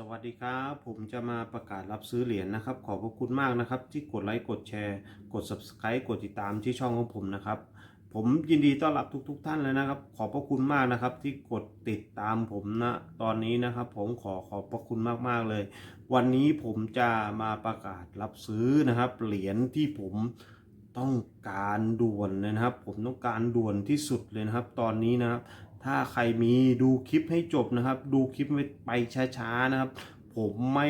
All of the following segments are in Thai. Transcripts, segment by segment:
สวัสดีครับ ผมจะมาประกาศรับซื้อเหรียญนะครับ ขอบพระคุณมากนะครับ ที่กดไลค์กดแชร์ กด subscribe กดติดตามที่ช่องของผมนะครับ ผมยินดีต้อนรับทุกๆท่านเลยนะครับ ขอบพระคุณมากนะครับ ที่กดติดตามผมนะตอนนี้นะครับ ผมขอขอบพระคุณมากๆเลย วันนี้ผมจะมาประกาศรับซื้อนะครับ เหรียญที่ผมต้องการด่วนเลยนะครับ ผมต้องการด่วนที่สุดเลยนะครับ ตอนนี้นะครับ ถ้าใครมีดูคลิปให้จบนะครับ ดูคลิปไปช้าๆนะครับ ผมไม่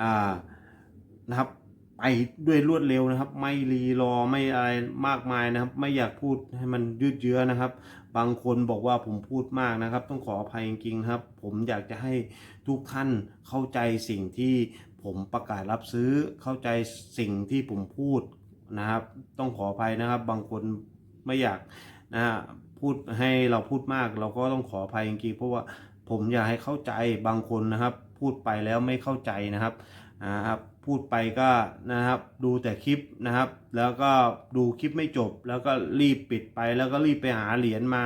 อ่านะครับไปด้วยรวดเร็วนะครับ ไม่รีรอไม่อะไรมากมายนะครับ ไม่อยากพูดให้มันยืดเยื้อนะครับ บางคนบอกว่าผมพูดมากนะครับ ต้องขออภัยจริงๆครับ ผมอยากจะให้ทุกท่านเข้าใจสิ่งที่ผมประกาศรับซื้อเข้าใจสิ่งที่ผมพูดนะครับ ต้องขออภัยนะครับ บางคนไม่อยากนะฮะ พูดให้เราพูดมากเราก็ต้องขออภัยจริงๆเพราะว่าผมอยากให้เข้าใจบางคนนะครับ พูดไปแล้วไม่เข้าใจนะครับนะครับพูดไปก็นะครับดูแต่คลิปนะครับ แล้วก็ดูคลิปไม่จบ แล้วก็รีบปิดไป แล้วก็รีบไปหาเหรียญมา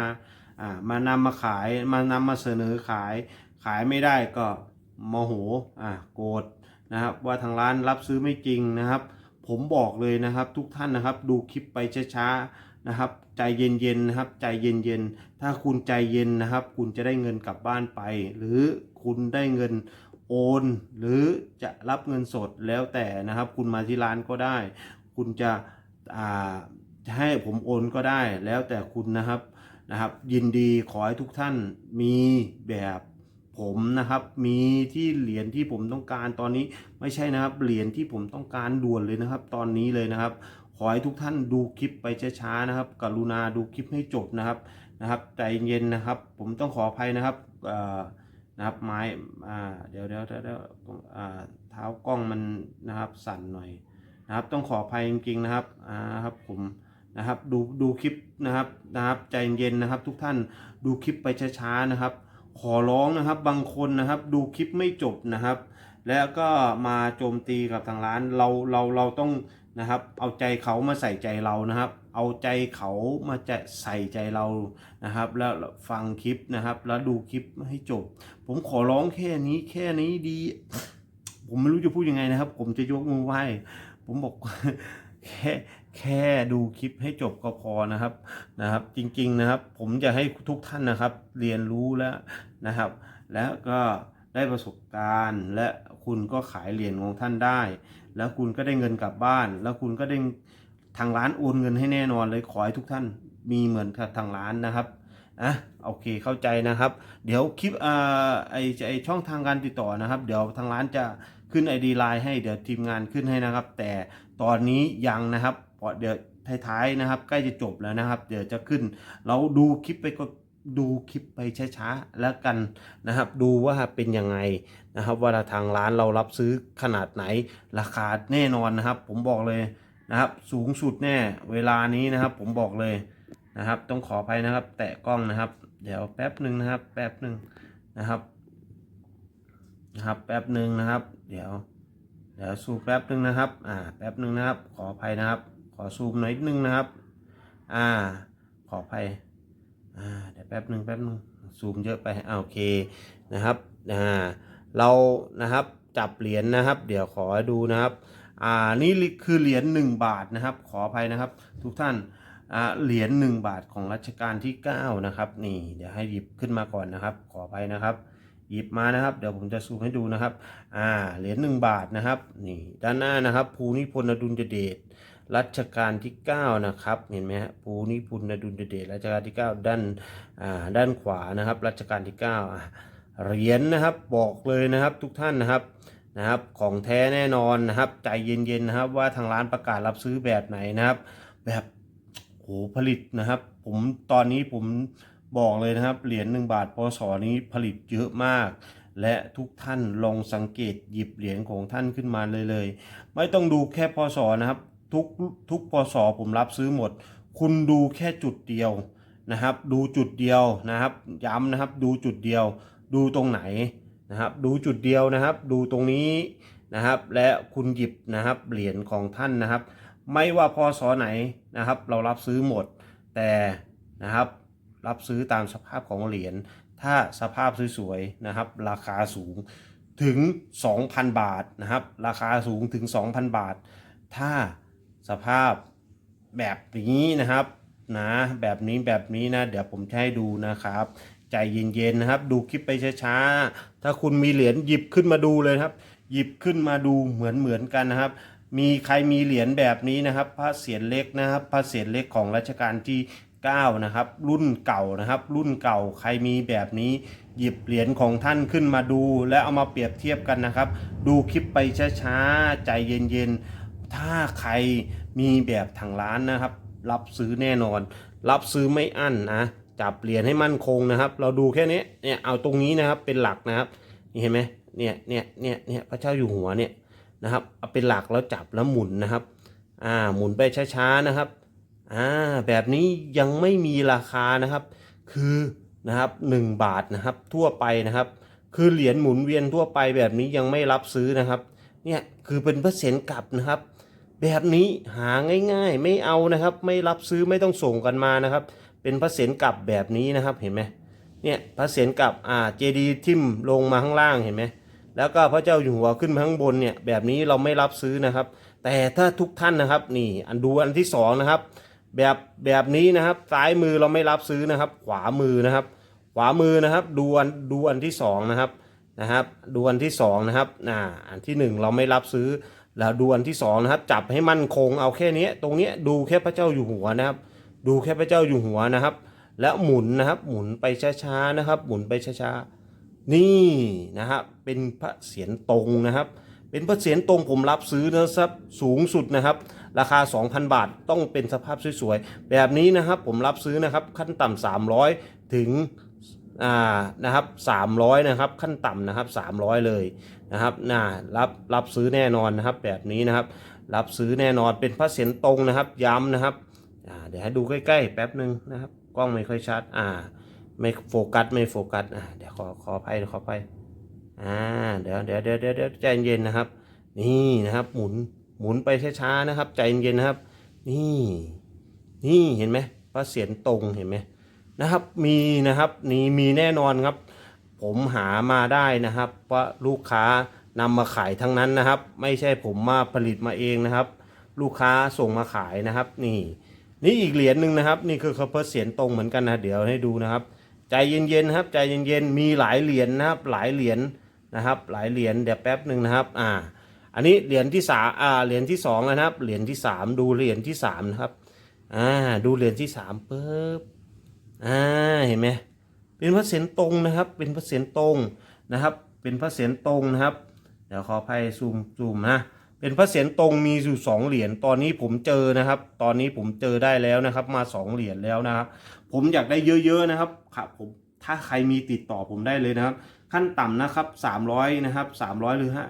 อ่ามานำมาขายมานำมาเสนอขาย ขายไม่ได้ก็โมโหอ่าโกรธนะครับ ว่าทางร้านรับซื้อไม่จริงนะครับ ผมบอกเลยนะครับทุกท่านนะครับ ดูคลิปไปช้าๆ นะครับใจเย็นๆนะครับใจเย็นๆถ้าคุณใจเย็นนะครับ คุณจะได้เงินกลับบ้านไป หรือคุณได้เงินโอน หรือจะรับเงินสดแล้วแต่นะครับ คุณมาที่ร้านก็ได้ คุณจะอ่าจะให้ผมโอนก็ได้แล้วแต่คุณนะครับนะครับ ยินดีขอให้ทุกท่านมีแบบผมนะครับมีที่เหรียญที่ผมต้องการตอนนี้ไม่ใช่นะครับเหรียญที่ผมต้องการด่วนเลยนะครับ ตอนนี้เลยนะครับ ขอให้ทุกท่านดูคลิปไปช้าๆนะครับ กรุณาดูคลิปให้จบนะครับนะครับใจเย็นนะครับ ผมต้องขออภัยนะครับนะครับไม้เดี๋ยวเดี๋ยวเดี๋ยวเดี๋ยวอ่าเท้ากล้องมันนะครับสั่นหน่อยนะครับ ต้องขออภัยจริงๆนะครับอ่าครับผมนะครับดูดูคลิปนะครับนะครับใจเย็นนะครับ ทุกท่านดูคลิปไปช้าๆนะครับ ขอร้องนะครับบางคนนะครับ ดูคลิปไม่จบนะครับ แล้วก็มาโจมตีกับทางร้านเราเราเราต้องนะครับ เอาใจเขามาใส่ใจเรานะครับ เอาใจเขามาจะใส่ใจเรานะครับ แล้วฟังคลิปนะครับ แล้วดูคลิปให้จบ ผมขอร้องแค่นี้แค่นี้ดี ผมไม่รู้จะพูดยังไงนะครับ ผมจะยกมือไหว้ผมบอกแค่แค่ดูคลิปให้จบก็พอนะครับนะครับ จริงๆนะครับ ผมจะให้ทุกท่านนะครับ เรียนรู้แล้วนะครับ แล้วก็ ได้ประสบการณ์ และคุณก็ขายเหรียญของท่านได้ แล้วคุณก็ได้เงินกลับบ้าน แล้วคุณก็ได้ทางร้านโอนเงินให้แน่นอนเลยขอให้ทุกท่านมีเหมือนกับทางร้านนะครับอะโอเคเข้าใจนะครับ เดี๋ยวคลิปอ่าไอไอช่องทางการติดต่อนะครับ เดี๋ยวทางร้านจะขึ้น ID ไลน์ให้เดี๋ยวทีมงานขึ้นให้นะครับ แต่ตอนนี้ยังนะครับพราะเดี๋ยวท้ายๆนะครับ ใกล้จะจบแล้วนะครับ เดี๋ยวจะขึ้น เราดูคลิปไปก็ ดูคลิปไปช้าๆแล้วกันนะครับ ดูว่าเป็นยังไงนะครับว่าทางร้านเรารับซื้อขนาดไหนราคาแน่นอนนะครับ ผมบอกเลยนะครับ สูงสุดแน่เวลานี้นะครับ ผมบอกเลยนะครับ ต้องขออภัยนะครับ แตะกล้องนะครับ เดี๋ยวแป๊บหนึ่งนะครับ แป๊บหนึ่งนะครับนะครับแป๊บหนึ่งนะครับ เดี๋ยวเดี๋ยวซูมแป๊บหนึ่งนะครับอ่าแป๊บหนึ่งนะครับ ขออภัยนะครับ ขอซูมหน่อยนึงนะครับ อ่า ขออภัย เดี๋ยวแป๊บหนึ่งแป๊บหนึ่งซูมเยอะไปอ่าโอเคนะครับอ่าเรานะครับจับเหรียญนะครับ เดี๋ยวขอดูนะครับอ่านี่คือเหรียญ1บาทนะครับ ขออภัยนะครับ ทุกท่านอ่าเหรียญ1บาทของรัชกาลที่9นะครับนี่เดี๋ยวให้หยิบขึ้นมาก่อนนะครับ ขออภัยนะครับ หยิบมานะครับ เดี๋ยวผมจะซูมให้ดูนะครับอ่าเหรียญ1บาทนะครับนี่ด้านหน้านะครับ ภูนิพนธ์อดุลยเดช รัชกาลที่ 9 นะครับ เห็นไหมฮะภูนิพนดุลเดชรัชกาลที่ 9 ด้านอ่าด้านขวานะครับ รัชกาลที่9อ่าเหรียญนะครับบอกเลยนะครับทุกท่านนะครับนะครับของแท้แน่นอนนะครับใจเย็นๆนะครับว่าทางร้านประกาศรับซื้อแบบไหนนะครับ แบบโหผลิตนะครับผมตอนนี้ผมบอกเลยนะครับเหรียญหนึ่งบาทพศนี้ผลิตเยอะมาก และทุกท่านลองสังเกตหยิบเหรียญของท่านขึ้นมาเลยเลย ไม่ต้องดูแค่พศนะครับ ทุกทุกพศผมรับซื้อหมด คุณดูแค่จุดเดียวนะครับ ดูจุดเดียวนะครับ ย้ำนะครับ ดูจุดเดียว ดูตรงไหนนะครับ ดูจุดเดียวนะครับ ดูตรงนี้นะครับ และคุณหยิบนะครับ เหรียญของท่านนะครับ ไม่ว่าพศไหนนะครับ เรารับซื้อหมด แต่นะครับ รับซื้อตามสภาพของเหรียญ ถ้าสภาพสวยๆนะครับ ราคาสูงถึง 2,000 บาทนะครับ ราคาสูงถึง 2,000 บาท ถ้า สภาพแบบนี้นะครับนะแบบนี้แบบนี้นะ เดี๋ยวผมจะให้ดูนะครับ ใจเย็นๆนะครับ ดูคลิปไปช้าๆ ถ้าคุณมีเหรียญหยิบขึ้นมาดูเลยครับ หยิบขึ้นมาดูเหมือนเหมือนๆกันนะครับ มีใครมีเหรียญแบบนี้นะครับ พระเศียรเล็กนะครับ พระเศียรเล็กของรัชกาลที่9นะครับรุ่นเก่านะครับ รุ่นเก่าใครมีแบบนี้ หยิบเหรียญของท่านขึ้นมาดู และเอามาเปรียบเทียบกันนะครับ ดูคลิปไปช้าๆ ใจเย็นๆ ถ้าใครมีแบบทางร้านนะครับ รับซื้อแน่นอน รับซื้อไม่อั้นนะจับเหรียญให้มั่นคงนะครับ เราดูแค่นี้เนี่ยเอาตรงนี้นะครับเป็นหลักนะครับนี่เห็นไหมเนี่ยเนี่ยเนี่ยเนี่ยพระเจ้าอยู่หัวเนี่ยนะครับเอาเป็นหลักแล้วจับแล้วหมุนนะครับอ่าหมุนไปช้าๆนะครับอ่าแบบนี้ยังไม่มีราคานะครับ คือนะครับ1บาทนะครับทั่วไปนะครับ คือเหรียญหมุนเวียนทั่วไปแบบนี้ยังไม่รับซื้อนะครับเนี่ยคือเป็นเปอร์เซ็นต์กลับนะครับ แบบนี้หาง่ายๆ ไม่เอานะครับ ไม่รับซื้อไม่ต้องส่งกันมานะครับ เป็นเปอร์เซ็นต์กลับแบบนี้นะครับเห็นไหมเนี่ยเปอร์เซ็นต์กลับอ่าเจดีทิมลงมาข้างล่างเห็นไหมแล้วก็พระเจ้าอยู่หัวขึ้นมาข้างบนเนี่ยแบบนี้เราไม่รับซื้อนะครับ แต่ถ้าทุกท่านนะครับนี่อันดูอันที่สองนะครับแบบแบบนี้นะครับซ้ายมือเราไม่รับซื้อนะครับ ขวามือนะครับ ขวามือนะครับดูอันดูอันที่สองนะครับนะครับดูอันที่สองนะครับอ่าอันที่หนึ่งเราไม่รับซื้อ แล้วดูอันที่สองนะครับ จับให้มั่นคงเอาแค่นี้ตรงนี้ดูแค่พระเจ้าอยู่หัวนะครับ ดูแค่พระเจ้าอยู่หัวนะครับ แล้วหมุนนะครับหมุนไปช้าๆนะครับ หมุนไปช้าๆนี่นะครับเป็นพระเศียรตรงนะครับ เป็นพระเศียรตรงผมรับซื้อนะครับสูงสุดนะครับ ราคา 2,000 บาทต้องเป็นสภาพสวยๆแบบนี้นะครับ ผมรับซื้อนะครับ ขั้นต่ำ300 ถึง อ่านะครับ300นะครับขั้นต่ำนะครับ300 เลยนะครับน่ารับรับซื้อแน่นอนนะครับแบบนี้นะครับ รับซื้อแน่นอนเป็นพระเศียรตรงนะครับย้ำนะครับอ่าเดี๋ยวให้ดูใกล้ๆแป๊บหนึ่งนะครับกล้องไม่ค่อยชัดอ่าไม่โฟกัสไม่โฟกัสอ่าเดี๋ยวขอขออภัยขออภัยอ่าเดี๋ยวเดี๋ยวเดี๋ยวเดี๋ยวใจเย็นนะครับ นี่นะครับหมุนหมุนไปช้าๆนะครับ ใจเย็นๆนะครับ นี่ นี่เห็นไหมพระเศียรตรงเห็นไหม นะครับ มีนะครับนี่มีแน่นอนครับ ผมหามาได้นะครับว่าลูกค้านำมาขายทั้งนั้นนะครับ ไม่ใช่ผมมาผลิตมาเองนะครับ ลูกค้าส่งมาขายนะครับ นี่ นี่อีกเหรียญหนึ่งนะครับ นี่คือพระเศียรตรงเหมือนกันนะเดี๋ยวให้ดูนะครับ ใจเย็นๆครับ ใจเย็นๆมีหลายเหรียญนะครับ หลายเหรียญนะครับ หลายเหรียญเดี๋ยวแป๊บหนึ่งนะครับ อ่า อันนี้เหรียญที่สามอ่าเหรียญที่สองนะครับ เหรียญที่สามดูเหรียญที่สามนะครับ อ่า ดูเหรียญที่สามปุ๊บ อ่าเห็นไหมเป็นพระเศียรตรงนะครับ เป็นพระเศียรตรงนะครับ เป็นพระเศียรตรงนะครับ เดี๋ยวขออภัยซูมซูมนะเป็นพระเศียรตรงมีอยู่สองเหรียญตอนนี้ผมเจอนะครับ ตอนนี้ผมเจอได้แล้วนะครับ มาสองเหรียญแล้วนะครับ ผมอยากได้เยอะๆนะครับครับผมถ้าใครมีติดต่อผมได้เลยนะครับ ขั้นต่ำนะครับ300นะครับ300 หรือห้า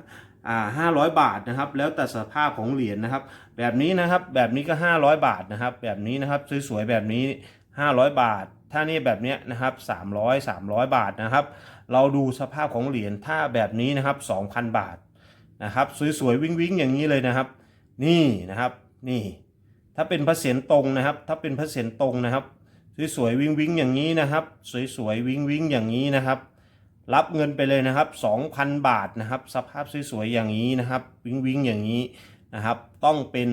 อ่าห้าร้อยบาทนะครับ แล้วแต่สภาพของเหรียญนะครับ แบบนี้นะครับแบบนี้ก็ 500 บาทนะครับ แบบนี้นะครับสวยๆแบบนี้ 500 บาท ถ้านี่แบบเนี้ยนะครับ300 300 บาทนะครับ เราดูสภาพของเหรียญถ้าแบบนี้นะครับ 2,000 บาทนะครับ สวยๆวิ่งๆอย่างนี้เลยนะครับ นี่นะครับนี่ ถ้าเป็นพระเศียรตรงนะครับ ถ้าเป็นพระเศียรตรงนะครับ สวยๆวิ่งวิ่งๆอย่างนี้นะครับ สวยๆวิ่งวิ่งๆอย่างนี้นะครับ รับเงินไปเลยนะครับ 2,000 บาทนะครับ สภาพสวยๆอย่างนี้นะครับ วิ่งวิ่งๆอย่างนี้นะครับ ต้องเป็น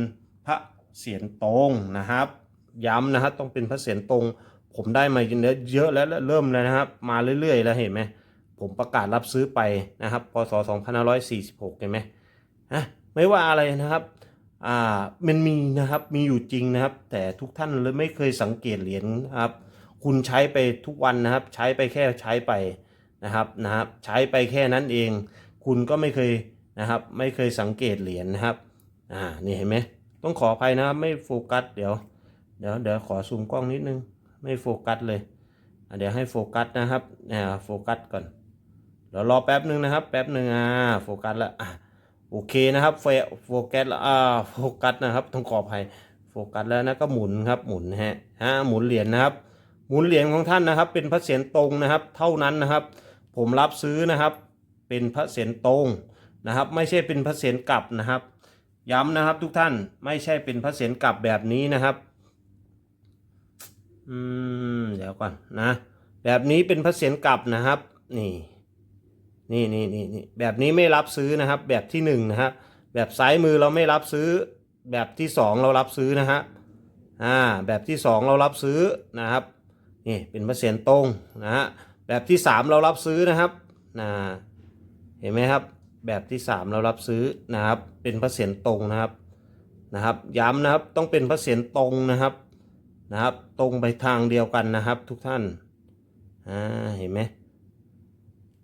พระเศียรตรงนะครับ ย้ำนะครับต้องเป็นพระเศียรตรง ผมได้มาเยอะแล้วเริ่มแล้วนะครับ มาเรื่อยๆ แล้วเห็นไหมผมประกาศรับซื้อไปนะครับพศ2546 เห็นไหมฮะไม่ว่าอะไรนะครับอ่ามันมีนะครับมีอยู่จริงนะครับ แต่ทุกท่านเลยไม่เคยสังเกตเหรียญนะครับ คุณใช้ไปทุกวันนะครับ ใช้ไปแค่ใช้ไปนะครับนะครับ ใช้ไปแค่นั้นเอง คุณก็ไม่เคยนะครับ ไม่เคยสังเกตเหรียญนะครับอ่านี่เห็นไหมต้องขออภัยนะครับไม่โฟกัสเดี๋ยวเดี๋ยวเดี๋ยวขอซูมกล้องนิดนึง ไม่โฟกัสเลยเดี๋ยวให้โฟกัสนะครับอ่าโฟกัสก่อนเดี๋ยวรอแป๊บหนึ่งนะครับ แป๊บหนึ่งอ่าโฟกัสแล้วอะโอเคนะครับโฟโฟกัสแล้วอ่าโฟกัสนะครับต้องขออภัยโฟกัสแล้วนะก็หมุนครับหมุนฮะฮะหมุนเหรียญนะครับ หมุนเหรียญของท่านนะครับ เป็นพระเศียรตรงนะครับ เท่านั้นนะครับ ผมรับซื้อนะครับ เป็นพระเศียรตรงนะครับ ไม่ใช่เป็นพระเศียรกลับนะครับ ย้ำนะครับทุกท่านไม่ใช่เป็นพระเศียรกลับแบบนี้นะครับ อืม เดี๋ยวก่อนนะ แบบนี้เป็นพระเศียรกลับนะครับ นี่ นี่นี่นี่นี่แบบนี้ไม่รับซื้อนะครับ แบบที่หนึ่งนะฮะแบบซ้ายมือเราไม่รับซื้อ แบบที่สองเรารับซื้อนะฮะ อ่า แบบที่สองเรารับซื้อนะครับ นี่เป็นเปอร์เซ็นต์ตรงนะฮะ แบบที่สามเรารับซื้อนะครับนะเห็นไหมครับ แบบที่สามเรารับซื้อนะครับ เป็นเปอร์เซ็นต์ตรงนะครับ นะครับ ย้ำนะครับ ต้องเป็นเปอร์เซ็นต์ตรงนะครับ นะครับ ตรงไปทางเดียวกันนะครับ ทุกท่านอ่าเห็นไหม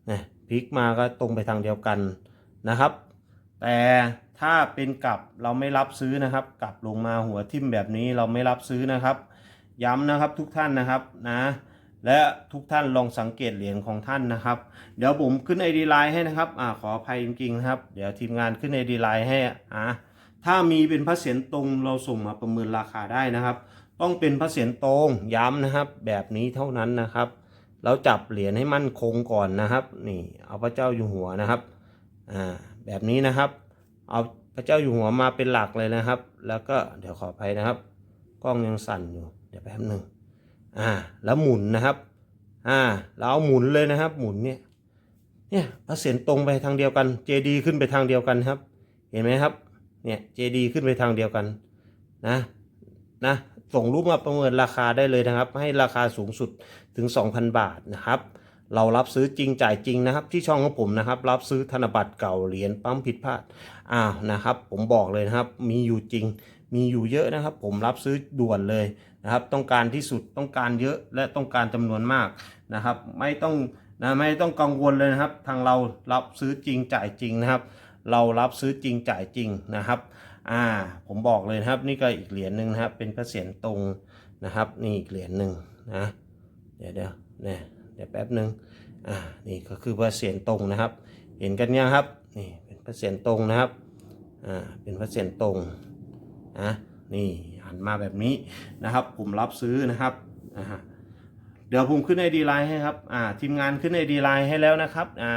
นะพลิกมาก็ตรงไปทางเดียวกันนะครับ แต่ถ้าเป็นกลับเราไม่รับซื้อนะครับ กลับลงมาหัวทิ่มแบบนี้เราไม่รับซื้อนะครับ ย้ำนะครับทุกท่านนะครับนะและทุกท่านลองสังเกตเหรียญของท่านนะครับ เดี๋ยวผมขึ้น ID ไลน์ให้นะครับอ่าขออภัยจริงๆนะครับ เดี๋ยวทีมงานขึ้น ID ไลน์ให้อ่าถ้ามีเป็นพระเศียรตรงเราส่งมาประเมินราคาได้นะครับ ต้องเป็นพระเศียรตรงย้ำนะครับ แบบนี้เท่านั้นนะครับ เราจับเหรียญให้มั่นคงก่อนนะครับ นี่เอาพระเจ้าอยู่หัวนะครับอ่าแบบนี้นะครับ เอาพระเจ้าอยู่หัวมาเป็นหลักเลยนะครับ แล้วก็เดี๋ยวขออภัยนะครับ กล้องยังสั่นอยู่เดี๋ยวแป๊บหนึ่งอ่า แล้วหมุนนะครับ อ่า เราเอาหมุนเลยนะครับ หมุนเนี่ยเนี่ยพระเศียรตรงไปทางเดียวกัน เจดีขึ้นไปทางเดียวกันครับ เห็นไหมครับ เนี่ยเจดีขึ้นไปทางเดียวกัน นะ นะ ส่งรูปมาประเมินราคาได้เลยนะครับ ให้ราคาสูงสุดถึง 2,000 บาทนะครับ เรารับซื้อจริงจ่ายจริงนะครับ ที่ช่องของผมนะครับ รับซื้อธนบัตรเก่าเหรียญปั๊มผิดพลาดอ้าวนะครับ ผมบอกเลยนะครับ มีอยู่จริง มีอยู่เยอะนะครับ ผมรับซื้อด่วนเลยนะครับ ต้องการที่สุดต้องการเยอะและต้องการจำนวนมากนะครับ ไม่ต้องนะไม่ต้องกังวลเลยนะครับ ทางเรารับซื้อจริงจ่ายจริงนะครับ เรารับซื้อจริงจ่ายจริงนะครับ อ่า ผมบอกเลยนะครับ นี่ก็อีกเหรียญหนึ่งนะครับ เป็นพระเศียรตรงนะครับ นี่อีกเหรียญหนึ่งนะ เดี๋ยวเดี๋ยวเนี่ยเดี๋ยวแป๊บหนึ่งอ่า นี่ก็คือพระเศียรตรงนะครับ เห็นกันยังครับ นี่เป็นพระเศียรตรงนะครับ อ่า เป็นพระเศียรตรงนะ นี่หันมาแบบนี้นะครับ ผมรับซื้อนะครับอ่าฮะเดี๋ยวผมขึ้น ID ไลน์ให้ครับ อ่า ทีมงานขึ้น ID ไลน์ให้แล้วนะครับ อ่า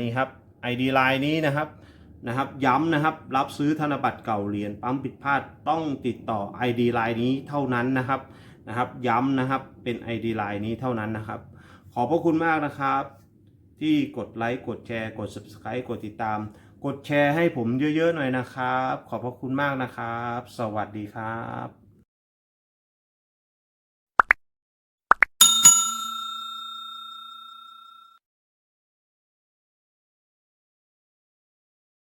นี่ครับ ID ไลน์นี้นะครับ นะครับย้ำนะครับรับซื้อธนบัตรเก่าเหรียญปั๊มผิดพลาดต้องติดต่อ ID ไลน์นี้เท่านั้นนะครับนะครับย้ำนะครับเป็น ID ไลน์นี้เท่านั้นนะครับ ขอบพระคุณมากนะครับ ที่กดไลค์กดแชร์กด Subscribe กดติดตาม กดแชร์ให้ผมเยอะๆหน่อยนะครับ ขอบพระคุณมากนะครับ สวัสดีครับ